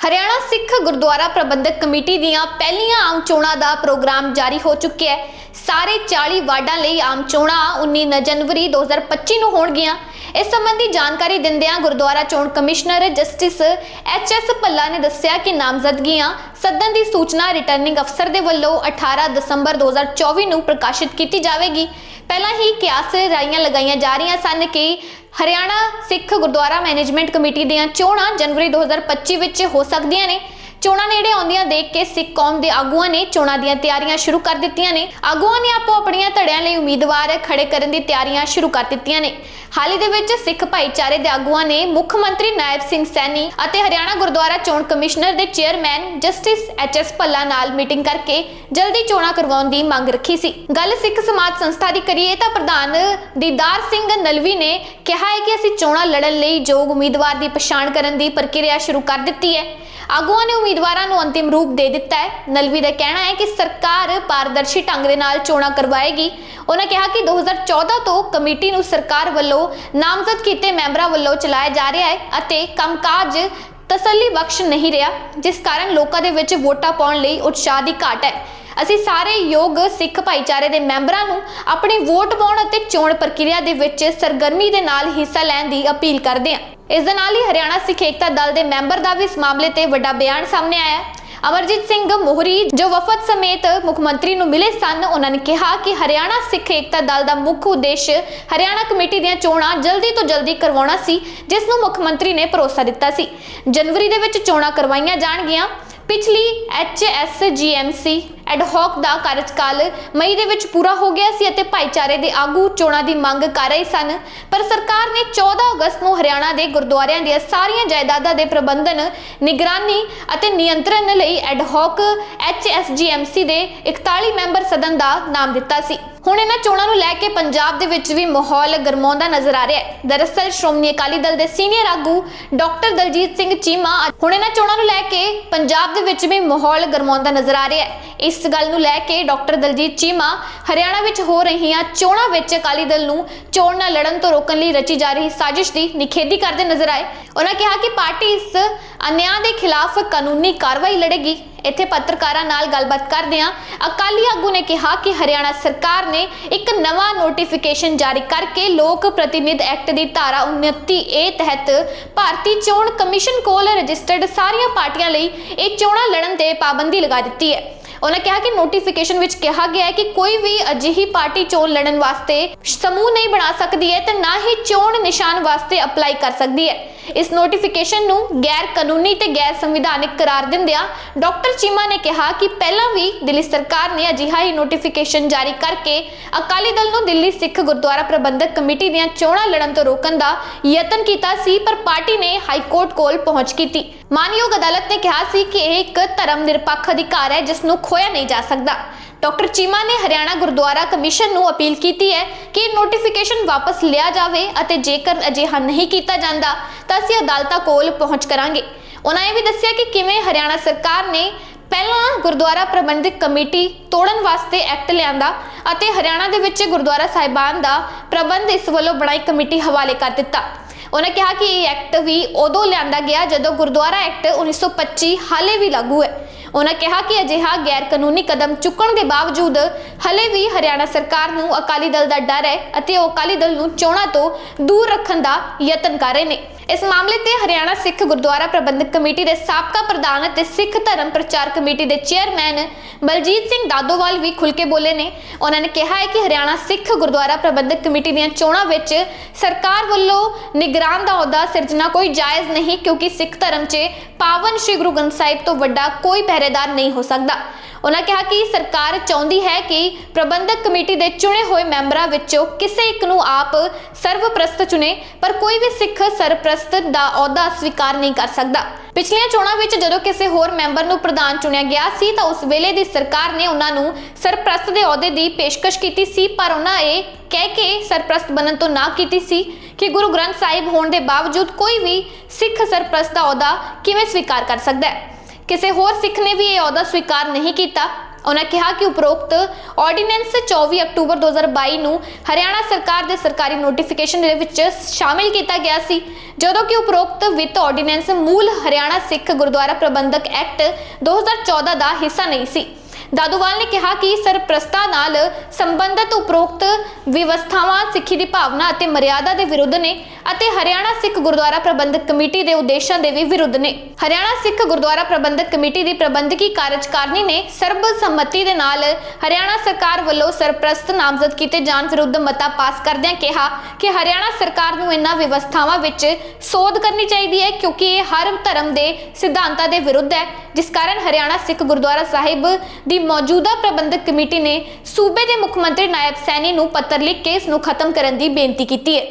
Haryana Sikh Gurdwara Prabandhak committee ਦੀਆਂ ਪਹਿਲੀਆਂ ਆਮ ਚੋਣਾਂ ਦਾ ਪ੍ਰੋਗਰਾਮ ਜਾਰੀ ਹੋ ਚੁੱਕਿਆ ਹੈ। ਸਾਰੇ 40 ਵਾਰਡਾਂ ਲਈ ਆਮ ਚੋਣਾਂ 19 ਜਨਵਰੀ 2025 ਨੂੰ ਹੋਣਗੀਆਂ। ਇਸ ਸੰਬੰਧੀ ਜਾਣਕਾਰੀ ਦਿੰਦਿਆਂ ਗੁਰਦੁਆਰਾ ਚੋਣ commissioner Justice H S Bhalla ਨੇ ਦੱਸਿਆ ਕਿ ਨਾਮਜ਼ਦਗੀਆਂ ਸਦਨ ਦੀ ਸੂਚਨਾ ਰਿਟਰਨਿੰਗ ਅਫਸਰ ਦੇ ਵੱਲੋਂ 18 ਦਸੰਬਰ 2024 ਨੂੰ ਪ੍ਰਕਾਸ਼ਿਤ ਕੀਤੀ ਜਾਵੇਗੀ। ਪਹਿਲਾਂ ਹੀ ਕਿਆਸ ਰਾਈਆਂ ਲਗਾਈਆਂ ਜਾ ਰਹੀਆਂ ਸਨ ਕਿ ਹਰਿਆਣਾ ਸਿੱਖ ਗੁਰਦੁਆਰਾ ਮੈਨੇਜਮੈਂਟ ਕਮੇਟੀ ਦੀਆਂ ਚੋਣਾਂ ਜਨਵਰੀ 2025 ਵਿੱਚ ਹੋ ਸਕਦੀਆਂ ਨੇ। ਚੋਣਾਂ ਨੇੜੇ ਆਉਂਦੀਆਂ ਦੇਖ ਕੇ ਸਿੱਖ ਕੌਮ ਦੇ ਆਗੂਆਂ ਨੇ ਚੋਣਾਂ ਦੀਆਂ ਤਿਆਰੀਆਂ ਸ਼ੁਰੂ ਕਰ ਦਿੱਤੀਆਂ ਨੇ। ਆਗੂਆਂ ਨੇ ਆਪੋ ਆਪਣੀਆਂ ਧੜਿਆਂ ਲਈ ਉਮੀਦਵਾਰ ਖੜੇ ਕਰਨ ਦੀ ਤਿਆਰੀਆਂ ਸ਼ੁਰੂ ਕਰ ਦਿੱਤੀਆਂ ਨੇ। ਹਾਲ ਹੀ ਦੇ ਵਿੱਚ ਸਿੱਖ ਭਾਈਚਾਰੇ ਦੇ ਆਗੂਆਂ ਨੇ ਮੁੱਖ ਮੰਤਰੀ ਨਾਇਬ ਸਿੰਘ ਸੈਣੀ ਅਤੇ ਹਰਿਆਣਾ ਗੁਰਦੁਆਰਾ ਚੋਣ ਕਮਿਸ਼ਨਰ ਦੇ chairman Justice H S Bhalla ਨਾਲ ਮੀਟਿੰਗ ਕਰਕੇ ਜਲਦੀ ਚੋਣਾਂ ਕਰਵਾਉਣ ਦੀ ਮੰਗ ਰੱਖੀ ਸੀ। ਗੱਲ ਸਿੱਖ ਸਮਾਜ ਸੰਸਥਾ ਦੀ ਕਰੀਏ ਤਾਂ ਪ੍ਰਧਾਨ ਦੀਦਾਰ ਸਿੰਘ ਨਲਵੀ ਨੇ ਕਿਹਾ ਹੈ ਕਿ ਅਸੀਂ ਚੋਣਾਂ ਲੜਨ ਲਈ ਯੋਗ ਉਮੀਦਵਾਰ ਦੀ ਪਛਾਣ ਕਰਨ ਦੀ ਪ੍ਰਕਿਰਿਆ ਸ਼ੁਰੂ ਕਰ ਦਿੱਤੀ ਹੈ। ਆਗੂਆਂ ਨੇ ਉਮੀਦਵਾਰਾਂ ਨੂੰ ਅੰਤਿਮ ਰੂਪ ਦੇ ਦਿੱਤਾ ਹੈ। ਨਲਵੀ ਦਾ ਕਹਿਣਾ ਹੈ ਕਿ ਸਰਕਾਰ ਪਾਰਦਰਸ਼ੀ ਢੰਗ ਦੇ ਨਾਲ ਚੋਣਾਂ ਕਰਵਾਏਗੀ। ਉਹਨਾਂ ਕਿਹਾ ਕਿ 2014 ਤੋਂ ਕਮੇਟੀ ਨੂੰ ਸਰਕਾਰ ਵੱਲੋਂ ਨਾਮਜ਼ਦ ਕੀਤੇ ਮੈਂਬਰਾਂ ਵੱਲੋਂ ਚਲਾਇਆ ਜਾ ਰਿਹਾ ਹੈ ਅਤੇ ਕੰਮਕਾਜ ਤਸੱਲੀ ਬਖਸ਼ ਨਹੀਂ ਰਿਹਾ, ਜਿਸ ਕਾਰਨ ਲੋਕਾਂ ਦੇ ਵਿੱਚ ਵੋਟਾਂ ਪਾਉਣ ਲਈ ਉਤਸ਼ਾਹ ਦੀ ਘਾਟ ਹੈ। ਅਸੀਂ ਸਾਰੇ ਯੋਗ ਸਿੱਖ ਭਾਈਚਾਰੇ ਦੇ ਮੈਂਬਰਾਂ ਨੂੰ ਆਪਣੀ ਵੋਟ ਪਾਉਣ ਅਤੇ ਚੋਣ ਪ੍ਰਕਿਰਿਆ ਦੇ ਵਿੱਚ ਸਰਗਰਮੀ ਦੇ ਨਾਲ ਹਿੱਸਾ ਲੈਣ ਦੀ ਅਪੀਲ ਕਰਦੇ ਹਾਂ। ਇਸ ਦੇ ਨਾਲ ਹੀ ਹਰਿਆਣਾ ਸਿੱਖ ਏਕਤਾ ਦਲ ਦੇ ਮੈਂਬਰ ਦਾ ਵੀ ਇਸ ਮਾਮਲੇ ਤੇ ਵੱਡਾ ਬਿਆਨ ਸਾਹਮਣੇ ਆਇਆ ਅਮਰਜੀਤ ਸਿੰਘ ਮੋਹਰੀ, ਜੋ ਵਫਦ ਸਮੇਤ ਮੁੱਖ ਮੰਤਰੀ ਨੂੰ ਮਿਲੇ ਸਨ, ਉਹਨਾਂ ਨੇ ਕਿਹਾ ਕਿ ਹਰਿਆਣਾ ਸਿੱਖ ਏਕਤਾ ਦਲ ਦਾ ਮੁੱਖ ਉਦੇਸ਼ ਹਰਿਆਣਾ ਕਮੇਟੀ ਦੀਆਂ ਚੋਣਾਂ ਜਲਦੀ ਤੋਂ ਜਲਦੀ ਕਰਵਾਉਣਾ ਸੀ, ਜਿਸ ਨੂੰ ਮੁੱਖ ਮੰਤਰੀ ਨੇ ਭਰੋਸਾ ਦਿੱਤਾ ਸੀ। ਜਨਵਰੀ ਦੇ ਵਿੱਚ ਚੋਣਾਂ ਕਰਵਾਈਆਂ ਜਾਣਗੀਆਂ। ਪਿਛਲੀ ਐਚਐਸਜੀਐਮਸੀ ਐਡਹੌਕ ਦਾ ਕਾਰਜਕਾਲ ਮਈ ਦੇ ਵਿੱਚ ਪੂਰਾ ਹੋ ਗਿਆ ਸੀ ਅਤੇ ਭਾਈਚਾਰੇ ਦੇ ਆਗੂ ਚੋਣਾਂ ਦੀ ਮੰਗ ਕਰ ਰਹੇ ਸਨ। ਪਰ ਸਰਕਾਰ ਨੇ 14 ਅਗਸਤ ਨੂੰ ਹਰਿਆਣਾ ਦੇ ਗੁਰਦੁਆਰਿਆਂ ਦੀਆਂ ਸਾਰੀਆਂ ਜਾਇਦਾਦਾਂ ਦੇ ਪ੍ਰਬੰਧਨ, ਨਿਗਰਾਨੀ ਅਤੇ ਨਿਯੰਤਰਣ ਲਈ ਐਡ ਹੌਕ ਐਚਐਸਜੀਐਮਸੀ ਦੇ 41 ਮੈਂਬਰ ਸਦਨ ਦਾ ਨਾਮ ਦਿੱਤਾ ਸੀ। ਹੁਣ ਇਹਨਾਂ ਚੋਣਾਂ ਨੂੰ ਲੈ ਕੇ ਪੰਜਾਬ ਦੇ ਵਿੱਚ ਵੀ ਮਾਹੌਲ ਗਰਮਾਉਂਦਾ ਨਜ਼ਰ ਆ ਰਿਹਾ ਹੈ। ਦਰਅਸਲ, ਸ਼੍ਰੋਮਣੀ ਅਕਾਲੀ ਦਲ ਦੇ ਸੀਨੀਅਰ ਆਗੂ ਡਾਕਟਰ ਦਲਜੀਤ ਸਿੰਘ ਚੀਮਾ ਹੁਣ ਇਹਨਾਂ ਚੋਣਾਂ ਨੂੰ ਲੈ ਕੇ ਪੰਜਾਬ ਦੇ ਵਿੱਚ ਵੀ ਮਾਹੌਲ ਗਰਮਾਉਂਦਾ ਨਜ਼ਰ ਆ ਰਿਹਾ ਹੈ। ਇਸ ਗੱਲ ਨੂੰ ਲੈ ਕੇ ਡਾਕਟਰ ਦਲਜੀਤ ਚੀਮਾ ਹਰਿਆਣਾ ਵਿੱਚ ਹੋ ਰਹੀਆਂ ਚੋਣਾਂ ਵਿੱਚ ਅਕਾਲੀ ਦਲ ਨੂੰ ਚੋਣ ਨਾ ਲੜਨ ਤੋਂ ਰੋਕਣ ਲਈ ਰਚੀ ਜਾ ਰਹੀ ਸਾਜ਼ਿਸ਼ ਦੀ ਨਿਖੇਧੀ ਕਰਦੇ ਨਜ਼ਰ ਆਏ। ਉਹਨਾਂ ਕਿਹਾ ਕਿ ਪਾਰਟੀ ਇਸ ਅਨਿਆਂ ਦੇ ਖਿਲਾਫ ਕਾਨੂੰਨੀ ਕਾਰਵਾਈ ਲੜੇਗੀ। ਇੱਥੇ ਪੱਤਰਕਾਰਾਂ ਨਾਲ ਗੱਲਬਾਤ ਕਰਦਿਆਂ ਅਕਾਲੀ ਆਗੂ ਨੇ ਕਿਹਾ ਕਿ ਹਰਿਆਣਾ ਸਰਕਾਰ ਨੇ ਇੱਕ ਨਵਾਂ ਨੋਟੀਫਿਕੇਸ਼ਨ ਜਾਰੀ ਕਰਕੇ ਲੋਕ ਪ੍ਰਤੀਨਿਧ ਐਕਟ ਦੀ ਧਾਰਾ 29 ਏ ਤਹਿਤ ਭਾਰਤੀ ਚੋਣ ਕਮਿਸ਼ਨ ਕੋਲ ਰਜਿਸਟਰਡ ਸਾਰੀਆਂ ਪਾਰਟੀਆਂ ਲਈ ਇਹ ਚੋਣਾਂ ਲੜਨ ਤੇ ਪਾਬੰਦੀ ਲਗਾ ਦਿੱਤੀ ਹੈ। ਉਹਨਾਂ ਕਿਹਾ ਕਿ ਨੋਟੀਫਿਕੇਸ਼ਨ ਵਿੱਚ ਕਿਹਾ ਗਿਆ ਹੈ ਕਿ ਕੋਈ ਵੀ ਅਜਿਹੀ ਪਾਰਟੀ ਚੋਣ ਲੜਨ ਵਾਸਤੇ ਸਮੂਹ ਨਹੀਂ ਬਣਾ ਸਕਦੀ ਹੈ ਤੇ ਨਾ ਹੀ ਚੋਣ ਨਿਸ਼ਾਨ ਵਾਸਤੇ ਅਪਲਾਈ ਕਰ ਸਕਦੀ ਹੈ। ਇਸ ਨੋਟੀਫਿਕੇਸ਼ਨ ਨੂੰ ਗੈਰ ਕਾਨੂੰਨੀ ਤੇ ਗੈਰ ਸੰਵਿਧਾਨਿਕ ਕਰਾਰ ਦਿੰਦਿਆਂ ਡਾਕਟਰ ਚੀਮਾ ਨੇ ਕਿਹਾ ਕਿ ਪਹਿਲਾਂ ਵੀ ਦਿੱਲੀ ਸਰਕਾਰ ਨੇ ਅਜਿਹਾ ਹੀ ਨੋਟੀਫਿਕੇਸ਼ਨ ਜਾਰੀ ਕਰਕੇ ਅਕਾਲੀ ਦਲ ਨੂੰ ਦਿੱਲੀ ਸਿੱਖ ਗੁਰਦੁਆਰਾ ਪ੍ਰਬੰਧਕ ਕਮੇਟੀ ਦੀਆਂ ਚੋਣਾਂ ਲੜਨ ਤੋਂ ਰੋਕਣ ਦਾ ਯਤਨ ਕੀਤਾ ਸੀ, ਪਰ ਪਾਰਟੀ ਨੇ ਹਾਈ ਕੋਰਟ ਕੋਲ ਪਹੁੰਚ ਕੀਤੀ। ਮਾਨਯੋਗ ਅਦਾਲਤ ਨੇ ਕਿਹਾ ਸੀ ਕਿ ਇਹ ਇੱਕ ਧਰਮ ਨਿਰਪੱਖ ਅਧਿਕਾਰ ਹੈ, ਜਿਸ ਨੂੰ ਖੋਇਆ ਨਹੀਂ ਜਾ ਸਕਦਾ। ਡਾਕਟਰ ਚੀਮਾ ਨੇ ਹਰਿਆਣਾ ਗੁਰਦੁਆਰਾ ਕਮਿਸ਼ਨ ਨੂੰ ਅਪੀਲ ਕੀਤੀ ਹੈ ਕਿ ਨੋਟੀਫਿਕੇਸ਼ਨ ਵਾਪਸ ਲਿਆ ਜਾਵੇ ਅਤੇ ਜੇਕਰ ਅਜਿਹਾ ਨਹੀਂ ਕੀਤਾ ਜਾਂਦਾ, ਤਾਂ ਅਸੀਂ ਅਦਾਲਤਾਂ ਕੋਲ ਪਹੁੰਚ ਕਰਾਂਗੇ। ਉਹਨਾਂ ਇਹ ਵੀ ਦੱਸਿਆ ਕਿ ਕਿਵੇਂ ਹਰਿਆਣਾ ਸਰਕਾਰ ਨੇ ਪਹਿਲਾਂ ਗੁਰਦੁਆਰਾ ਪ੍ਰਬੰਧਕ ਕਮੇਟੀ ਤੋੜਨ ਵਾਸਤੇ ਐਕਟ ਲਿਆਂਦਾ ਅਤੇ ਹਰਿਆਣਾ ਦੇ ਵਿੱਚ ਗੁਰਦੁਆਰਾ ਸਾਹਿਬਾਨ ਦਾ ਪ੍ਰਬੰਧ ਇਸ ਵੱਲੋਂ ਬਣਾਈ ਕਮੇਟੀ ਹਵਾਲੇ ਕਰ ਦਿੱਤਾ। ਉਹਨਾਂ ਕਿਹਾ ਕਿ ਇਹ ਐਕਟ ਵੀ ਉਦੋਂ ਲਿਆਂਦਾ ਗਿਆ ਜਦੋਂ ਗੁਰਦੁਆਰਾ ਐਕਟ 1925 ਹਾਲੇ ਵੀ ਲਾਗੂ ਹੈ। ਉਹਨਾਂ ਕਿਹਾ ਕਿ ਅਜਿਹਾ ਗੈਰ ਕਾਨੂੰਨੀ ਕਦਮ ਚੁੱਕਣ ਦੇ ਬਾਵਜੂਦ ਹਲੇ ਵੀ ਹਰਿਆਣਾ ਸਰਕਾਰ ਨੂੰ ਅਕਾਲੀ ਦਲ ਦਾ ਡਰ ਹੈ ਅਤੇ ਉਹ ਅਕਾਲੀ ਦਲ ਨੂੰ ਚੋਣਾਂ ਤੋਂ ਦੂਰ ਰੱਖਣ ਦਾ ਯਤਨ ਕਰ ਰਹੇ ਨੇ। ਇਸ ਮਾਮਲੇ ਤੇ ਹਰਿਆਣਾ ਸਿੱਖ ਗੁਰਦੁਆਰਾ ਪ੍ਰਬੰਧਕ ਕਮੇਟੀ ਦੇ ਸਾਬਕਾ ਪ੍ਰਧਾਨ ਅਤੇ ਸਿੱਖ ਧਰਮ ਪ੍ਰਚਾਰ ਕਮੇਟੀ ਦੇ ਚੇਅਰਮੈਨ ਬਲਜੀਤ ਸਿੰਘ ਦਾਦੋਵਾਲ ਵੀ ਖੁੱਲ ਕੇ ਬੋਲੇ ਨੇ। ਉਹਨਾਂ ਨੇ ਕਿਹਾ ਹੈ ਕਿ ਹਰਿਆਣਾ ਸਿੱਖ ਗੁਰਦੁਆਰਾ ਪ੍ਰਬੰਧਕ ਕਮੇਟੀ ਦੀਆਂ ਚੋਣਾਂ ਵਿੱਚ ਸਰਕਾਰ ਵੱਲੋਂ ਨਿਗਰਾਨ ਦਾ ਅਹੁਦਾ ਸਿਰਜਣਾ ਕੋਈ ਜਾਇਜ਼ ਨਹੀਂ, ਕਿਉਂਕਿ ਸਿੱਖ ਧਰਮ 'ਚ ਪਾਵਨ ਸ੍ਰੀ ਗੁਰੂ ਗ੍ਰੰਥ ਸਾਹਿਬ ਤੋਂ ਵੱਡਾ ਕੋਈ ਪਹਿਰੇਦਾਰ ਨਹੀਂ ਹੋ ਸਕਦਾ। ਉਹਨਾਂ ਕਿਹਾ ਕਿ ਸਰਕਾਰ ਚਾਹੁੰਦੀ ਹੈ ਕਿ ਪ੍ਰਬੰਧਕ ਕਮੇਟੀ ਦੇ ਚੁਣੇ ਹੋਏ ਮੈਂਬਰਾਂ ਵਿੱਚੋਂ ਕਿਸੇ ਇੱਕ ਨੂੰ ਆਪ ਸਰਵਪ੍ਰਸਤ ਚੁਣੇ, ਪਰ ਕੋਈ ਵੀ ਸਿੱਖ ਸਰਪ੍ਰਸਤ ਦਾ ਅਹੁਦਾ ਸਵੀਕਾਰ ਨਹੀਂ ਕਰ ਸਕਦਾ। ਪਿਛਲੀਆਂ ਚੋਣਾਂ ਵਿੱਚ ਜਦੋਂ ਕਿਸੇ ਹੋਰ ਮੈਂਬਰ ਨੂੰ ਪ੍ਰਧਾਨ ਚੁਣਿਆ ਗਿਆ ਸੀ, ਤਾਂ ਉਸ ਵੇਲੇ ਦੀ ਸਰਕਾਰ ਨੇ ਉਹਨਾਂ ਨੂੰ ਸਰਪ੍ਰਸਤ ਦੇ ਅਹੁਦੇ ਦੀ ਪੇਸ਼ਕਸ਼ ਕੀਤੀ ਸੀ, ਪਰ ਉਹਨਾਂ ਇਹ ਕਹਿ ਕੇ ਸਰਪ੍ਰਸਤ ਬਣਨ ਤੋਂ ਨਾ ਕੀਤੀ ਸੀ ਕਿ ਗੁਰੂ ਗ੍ਰੰਥ ਸਾਹਿਬ ਹੋਣ ਦੇ ਬਾਵਜੂਦ ਕੋਈ ਵੀ ਸਿੱਖ ਸਰਪ੍ਰਸਤ ਦਾ ਅਹੁਦਾ ਕਿਵੇਂ ਸਵੀਕਾਰ ਕਰ ਸਕਦਾ ਹੈ। ਕਿਸੇ ਹੋਰ ਸਿੱਖ ਨੇ ਵੀ ਇਹ ਅਹੁਦਾ ਸਵੀਕਾਰ ਨਹੀਂ ਕੀਤਾ। ਉਹਨਾਂ ਕਿਹਾ ਕਿ ਉਪਰੋਕਤ ਆਰਡੀਨੈਂਸ 24 ਅਕਤੂਬਰ 2022 ਨੂੰ ਹਰਿਆਣਾ ਸਰਕਾਰ ਦੇ ਸਰਕਾਰੀ ਨੋਟੀਫਿਕੇਸ਼ਨ ਦੇ ਵਿੱਚ ਸ਼ਾਮਿਲ ਕੀਤਾ ਗਿਆ ਸੀ, ਜਦੋਂ ਕਿ ਉਪਰੋਕਤ ਵਿੱਤ ਆਰਡੀਨੈਂਸ ਮੂਲ ਹਰਿਆਣਾ ਸਿੱਖ ਗੁਰਦੁਆਰਾ ਪ੍ਰਬੰਧਕ ਐਕਟ 2014 ਦਾ ਹਿੱਸਾ ਨਹੀਂ ਸੀ। ਦਾਦੂਵਾਲ ਨੇ ਕਿਹਾ ਕਿ ਸਰਪ੍ਰਸਤਾ ਨਾਲ ਸੰਬੰਧਿਤ ਉਪਰੋਕਤ ਵਿਵਸਥਾਵਾਂ, ਸਿੱਖੀ ਦੀ ਭਾਵਨਾ ਅਤੇ ਮਰਿਆਦਾ ਦੇ ਵਿਰੁੱਧ ਨੇ ਅਤੇ ਹਰਿਆਣਾ ਸਿੱਖ ਗੁਰਦੁਆਰਾ ਪ੍ਰਬੰਧਕ ਕਮੇਟੀ ਦੇ ਉਦੇਸ਼ਾਂ ਦੇ ਵੀ ਵਿਰੁੱਧ ਨੇ। ਹਰਿਆਣਾ ਸਿੱਖ ਗੁਰਦੁਆਰਾ ਪ੍ਰਬੰਧਕ ਕਮੇਟੀ ਦੀ ਪ੍ਰਬੰਧਕੀ ਕਾਰਜਕਾਰਨੀ ਨੇ ਸਰਬਸੰਮਤੀ ਦੇ ਨਾਲ ਹਰਿਆਣਾ ਸਰਕਾਰ ਵੱਲੋਂ ਸਰਪ੍ਰਸਤ ਨਾਮਜ਼ਦ ਕੀਤੇ ਜਾਣ ਵਿਰੁੱਧ ਮਤਾ ਪਾਸ ਕਰਦਿਆਂ ਕਿਹਾ ਕਿ ਹਰਿਆਣਾ ਸਰਕਾਰ ਨੂੰ ਇਹਨਾਂ ਵਿਵਸਥਾਵਾਂ ਵਿੱਚ ਸੋਧ ਕਰਨੀ ਚਾਹੀਦੀ ਹੈ ਕਿਉਂਕਿ ਇਹ ਹਰ ਧਰਮ ਦੇ ਸਿਧਾਂਤਾਂ ਦੇ ਵਿਰੁੱਧ ਹੈ। ਜਿਸ ਕਾਰਨ ਹਰਿਆਣਾ ਸਿੱਖ ਗੁਰਦੁਆਰਾ ਸਾਹਿਬ ਦੀ ਮੌਜੂਦਾ ਪ੍ਰਬੰਧਕ ਕਮੇਟੀ ਨੇ ਸੂਬੇ ਦੇ ਮੁੱਖ ਮੰਤਰੀ ਨਾਇਬ ਸੈਣੀ ਨੂੰ ਪੱਤਰ ਲਿਖ ਕੇ ਇਸ ਨੂੰ ਖਤਮ ਕਰਨ ਦੀ ਬੇਨਤੀ ਕੀਤੀ ਹੈ।